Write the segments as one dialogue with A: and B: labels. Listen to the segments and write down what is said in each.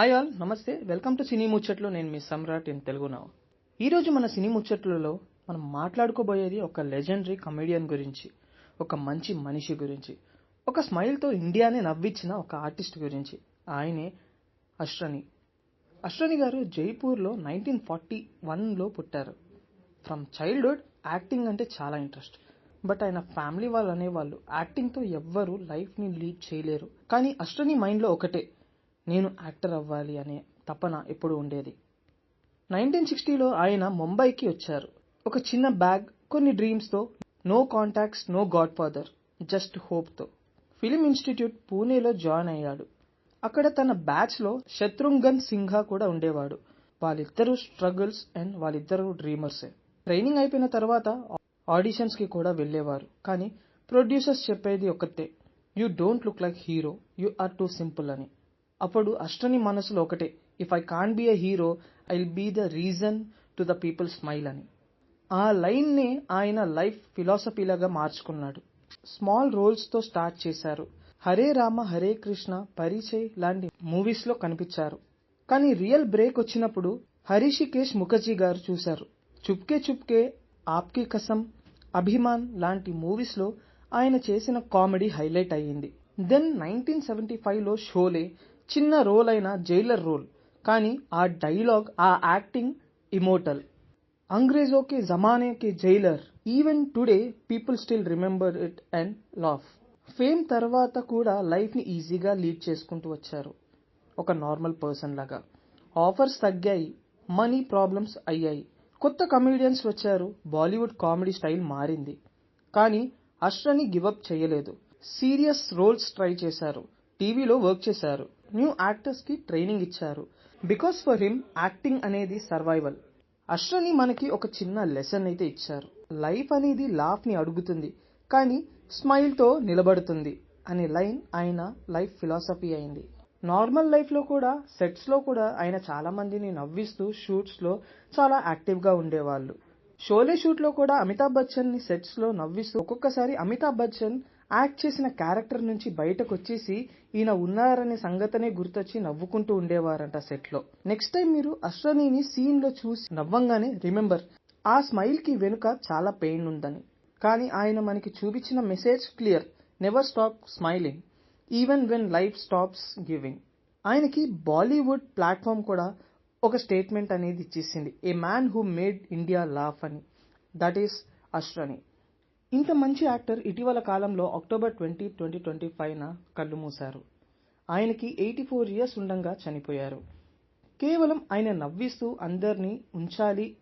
A: Hi all నమస్తే. Welcome to సినీ ముచ్చట్లు నేను మీ సమ్రాట్ ఇన్ తెలుగు నవ్. ఈరోజు మన సినీ ముచ్చట్లలో మనం మాట్లాడుకోబోయేది ఒక లెజెండరీ కమెడియన్ గురించి ఒక మంచి మనిషి గురించి ఒక స్మైల్తో ఇండియానే నవ్వించిన ఒక ఆర్టిస్ట్ గురించి. ఆయనే అశ్రని అశ్రని గారు జైపూర్లో నైన్టీన్ ఫార్టీ వన్లో పుట్టారు. ఫ్రమ్ చైల్డ్హుడ్ యాక్టింగ్ అంటే చాలా ఇంట్రెస్ట్ బట్ ఆయన ఫ్యామిలీ వాళ్ళు అనేవాళ్ళు యాక్టింగ్తో ఎవ్వరూ లైఫ్ని లీడ్ చేయలేరు. కానీ అష్రని మైండ్లో ఒకటే. నేను యాక్టర్ అవ్వాలి అనే తపన ఎప్పుడు ఉండేది. నైన్టీన్ సిక్స్టీలో ఆయన ముంబైకి వచ్చారు. ఒక చిన్న బ్యాగ్ కొన్ని డ్రీమ్స్తో no contacts no godfather just హోప్తో film institute పూణేలో జాయిన్ అయ్యాడు. అక్కడ తన బ్యాచ్లో శత్రుఘ్న్ సిన్హా కూడా ఉండేవాడు. వాళ్ళిద్దరూ స్ట్రగుల్స్ అండ్ వాళ్ళిద్దరూ డ్రీమర్సే ట్రైనింగ్ అయిపోయిన తర్వాత ఆడిషన్స్కి కూడా వెళ్ళేవారు. కానీ ప్రొడ్యూసర్స్ చెప్పేది ఒక్కటే. You don't look like hero you are too simple అని. అప్పుడు అష్టని మనసులో ఒకటే. If I can be a hero I will be the reason to the people smile అని. ఆ లైన్నే ఆయన లైఫ్ ఫిలాసఫీలాగా మార్చుకున్నాడు. స్మాల్ రోల్స్తో స్టార్ట్ చేశారు. హరే రామ హరే కృష్ణ పరిచయ్ లాంటి మూవీస్లో కనిపించారు. కానీ రియల్ బ్రేక్ వచ్చినప్పుడు హరిషికేష్ ముఖర్జీ గారు చూశారు. చుప్కే చుప్కే ఆప్కి కసం అభిమాన్ లాంటి మూవీస్లో ఆయన చేసిన కామెడీ హైలైట్ అయ్యింది. దెన్ నైన్టీన్ సెవెంటీ ఫైవ్లో షోలే చిన్న రోల్ అయిన జైలర్ రోల్ కానీ ఆ డైలాగ్ ఆ యాక్టింగ్ ఇమోటల్ అంగ్రేజో కే జమానే కే jailer even today people still remember it and laugh fame తర్వాత కూడా లైఫ్ని ఈజీగా లీడ్ చేసుకుంటూ వచ్చారు. ఒక నార్మల్ పర్సన్ లాగా. ఆఫర్స్ తగ్గాయి మనీ ప్రాబ్లమ్స్ అయ్యాయి. కొత్త కమెడియన్స్ వచ్చారు బాలీవుడ్ కామెడీ స్టైల్ మారింది. కానీ అష్రని గివప్ చేయలేదు. సీరియస్ రోల్స్ ట్రై చేశారు. టీవీలో వర్క్ చేశారు. న్యూ యాక్టర్స్కి ట్రైనింగ్ ఇచ్చారు. బికాస్ ఫర్ హిమ్ యాక్టింగ్ అనేది సర్వైవల్. అశ్వని మనకి ఒక చిన్న లెసన్ అయితే ఇచ్చారు. లైఫ్ అనేది లాఫ్ని అడుగుతుంది కానీ స్మైల్తో నిలబడుతుంది అనే లైన్ ఆయన లైఫ్ ఫిలాసఫీ అయింది. నార్మల్ లైఫ్లో కూడా సెట్స్లో కూడా ఆయన చాలా మందిని నవ్విస్తూ షూట్స్లో చాలా యాక్టివ్గా ఉండేవాళ్ళు. షోలే షూట్లో కూడా అమితాబ్ బచ్చన్ని సెట్స్లో నవ్విస్తూ ఒక్కొక్కసారి అమితాబ్ బచ్చన్ యాక్ట్ చేసిన క్యారెక్టర్ నుంచి బయటకు వచ్చేసి ఈయన ఉన్నారనే సంగతనే గుర్తొచ్చి నవ్వుకుంటూ ఉండేవారంట సెట్లో నెక్స్ట్ టైం మీరు అశ్వనీని సీన్లో చూసి నవ్వంగానే రిమెంబర్ ఆ స్మైల్కి వెనుక చాలా పెయిన్ ఉందని. కానీ ఆయన మనకి చూపించిన message clear never stop smiling even when life stops giving. ఆయనకి బాలీవుడ్ ప్లాట్ఫామ్ కూడా ఒక స్టేట్మెంట్ అనేది ఇచ్చేసింది. A man who made India laugh అని. దట్ ఈస్ అష్రని ఇంత మంచి యాక్టర్ ఇటీవల కాలంలో అక్టోబర్ ట్వంటీ ట్వంటీ ట్వంటీ ఫైవ్న కళ్ళు మూశారు. ఆయనకి ఎయిటీ ఫోర్ ఇయర్స్ ఉండంగా చనిపోయారు. కేవలం ఆయన నవ్విస్తూ అందరినీ ఉంచాలి.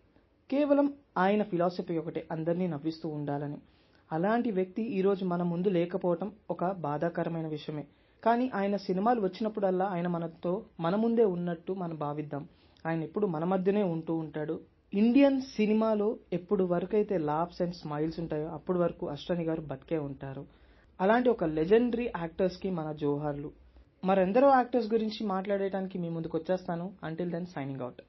A: కేవలం ఆయన ఫిలాసఫీ ఒకటే అందరినీ నవ్విస్తూ ఉండాలని. అలాంటి వ్యక్తి ఈరోజు మన ముందు లేకపోవటం ఒక బాధాకరమైన విషయమే. కానీ ఆయన సినిమాలు వచ్చినప్పుడల్లా ఆయన మనతో మన ముందే ఉన్నట్టు మనం భావిద్దాం. ఆయన ఎప్పుడు మన మధ్యనే ఉంటూ ఉంటాడు. ఇండియన్ సినిమాలో ఎప్పుడు వరకైతే లాఫ్స్ అండ్ స్మైల్స్ ఉంటాయో అప్పటి వరకు అష్టని గారు బతికే ఉంటారు. అలాంటి ఒక లెజెండరీ యాక్టర్స్కి మన జోహార్లు. మరెందరో యాక్టర్స్ గురించి మాట్లాడేయడానికి మీ ముందుకు వచ్చేస్తాను. Until then signing out